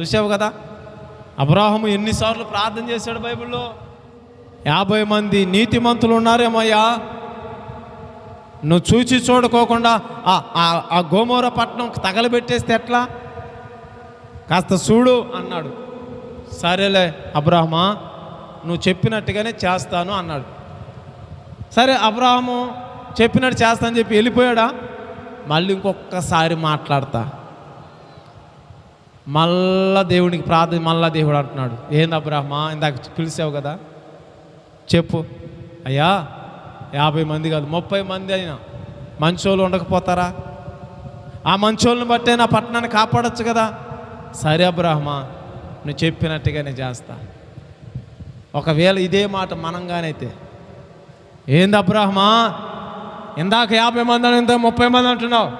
చూసావు కదా? అబ్రాహము ఎన్నిసార్లు ప్రార్థన చేశాడు బైబిల్లో? యాభై మంది నీతిమంతులు ఉన్నారేమయ్యా? నువ్వు చూచి చూడుకోకుండా ఆ- ఆ- ఆ పట్టణం తగలబెట్టేస్తే ఎట్లా? కాస్త చూడు అన్నాడు. సరేలే అబ్రాహమా నువ్వు చెప్పినట్టుగానే చేస్తాను అన్నాడు. సరే అబ్రాహము చెప్పినట్టు చేస్తానని చెప్పి వెళ్ళిపోయాడా? మళ్ళీ ఇంకొకసారి మాట్లాడతా. మళ్ళా దేవునికి ప్రార్థన మళ్ళా దేవుడు అంటున్నాడు. ఏంది అబ్రాహ్మా? ఇందాక పిలిచావు కదా. చెప్పు. అయ్యా యాభై మంది కాదు ముప్పై మంది అయినా. మంచోళ్ళు ఉండకపోతారా? ఆ మంచోళ్ళని బట్టే నా పట్టణాన్ని కాపాడొచ్చు కదా. సరే అబ్రాహ్మా నువ్వు చెప్పినట్టుగానే చేస్తా. ఒకవేళ ఇదే మాట మనంగానైతే ఏంది అబ్రాహ్మా? ఇందాక యాభై మంది అని ఇంత ముప్పై మంది అంటున్నావు.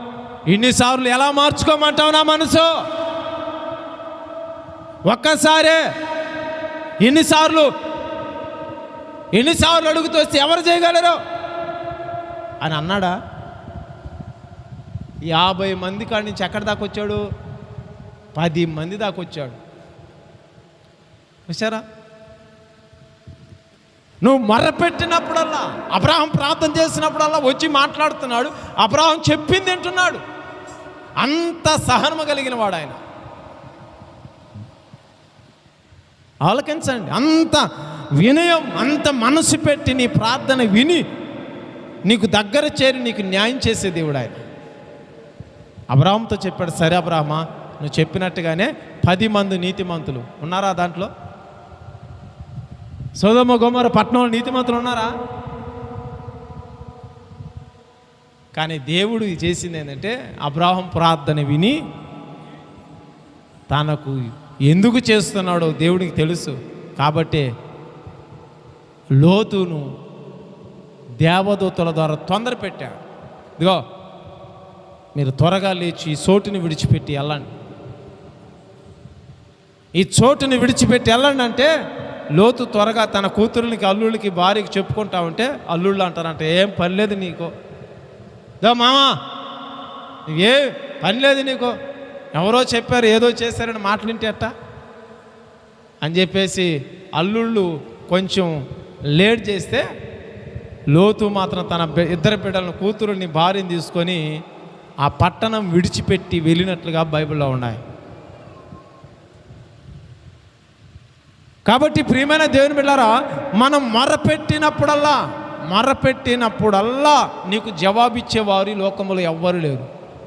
ఇన్నిసార్లు ఎలా మార్చుకోమంటావు నా మనసు? ఒక్కసారే ఎన్నిసార్లు ఎన్నిసార్లు అడుగుతూ వస్తే ఎవరు చేయగలరు? అని అన్నాడా? యాభై మంది కాడి నుంచి ఎక్కడి దాకా వచ్చాడు? పది మంది దాకా వచ్చాడు. వచ్చారా నువ్వు మొర్రపెట్టినప్పుడల్లా అబ్రాహం ప్రార్థన చేసినప్పుడల్లా వచ్చి మాట్లాడుతున్నాడు. అబ్రాహం చెప్పింది వింటున్నాడు. అంత సహనము కలిగిన వాడు ఆయన. ఆలకించండి. అంత వినయం అంత మనసు పెట్టి నీ ప్రార్థన విని నీకు దగ్గర చేరి నీకు న్యాయం చేసే దేవుడు ఆయన. అబ్రాహంతో చెప్పాడు సరే అబ్రాహ్మా నువ్వు చెప్పినట్టుగానే పది మంది నీతిమంతులు ఉన్నారా దాంట్లో? సోదమ్మ గోమర పట్నంలో నీతిమంతులు ఉన్నారా? కానీ దేవుడు చేసింది ఏంటంటే అబ్రాహం ప్రార్థన విని తనకు ఎందుకు చేస్తున్నాడో దేవుడికి తెలుసు. కాబట్టి లోతును దేవదూతల ద్వారా తొందర పెట్టాడు ఇదిగో మీరు త్వరగా లేచి ఈ చోటుని విడిచిపెట్టి వెళ్ళండి. ఈ చోటుని విడిచిపెట్టి వెళ్ళండి అంటే లోతు త్వరగా తన కూతురునికి అల్లుళ్ళకి భార్యకి చెప్పుకుంటా ఉంటే అల్లుళ్ళు అంటారంట ఏం పని లేదు నీకు. దో మామా ఏ పని లేదు నీకు. ఎవరో చెప్పారు ఏదో చేశారని మాటలింటే అట్ట అని చెప్పేసి అల్లుళ్ళు కొంచెం లేట్ చేస్తే లోతు మాత్రం తన ఇద్దరు బిడ్డలను కూతురుని భార్యని తీసుకొని ఆ పట్టణం విడిచిపెట్టి వెళ్ళినట్లుగా బైబిల్లో ఉన్నాయి. కాబట్టి ప్రియమైన దేవుని బిడ్డారా మనం మొరపెట్టినప్పుడల్లా మొరపెట్టినప్పుడల్లా నీకు జవాబిచ్చేవారు ఈ లోకములు ఎవ్వరు లేరు.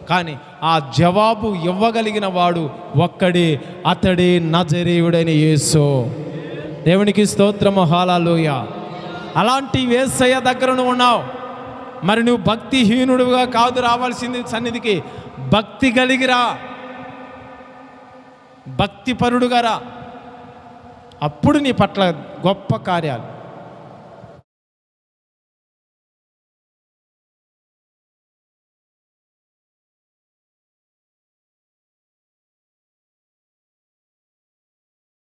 కానీ ఆ జవాబు ఇవ్వగలిగిన వాడు ఒక్కడే అతడే నజరేయుడైన యేసు. దేవునికి స్తోత్రము హాలాలోయ. అలాంటి వేసయ్య దగ్గర నువ్వు ఉన్నావు. మరి నువ్వు భక్తిహీనుడుగా కాదు రావాల్సింది సన్నిధికి. భక్తి కలిగిరా భక్తిపరుడుగా రా. అప్పుడు నీ పట్ల గొప్ప కార్యాలు.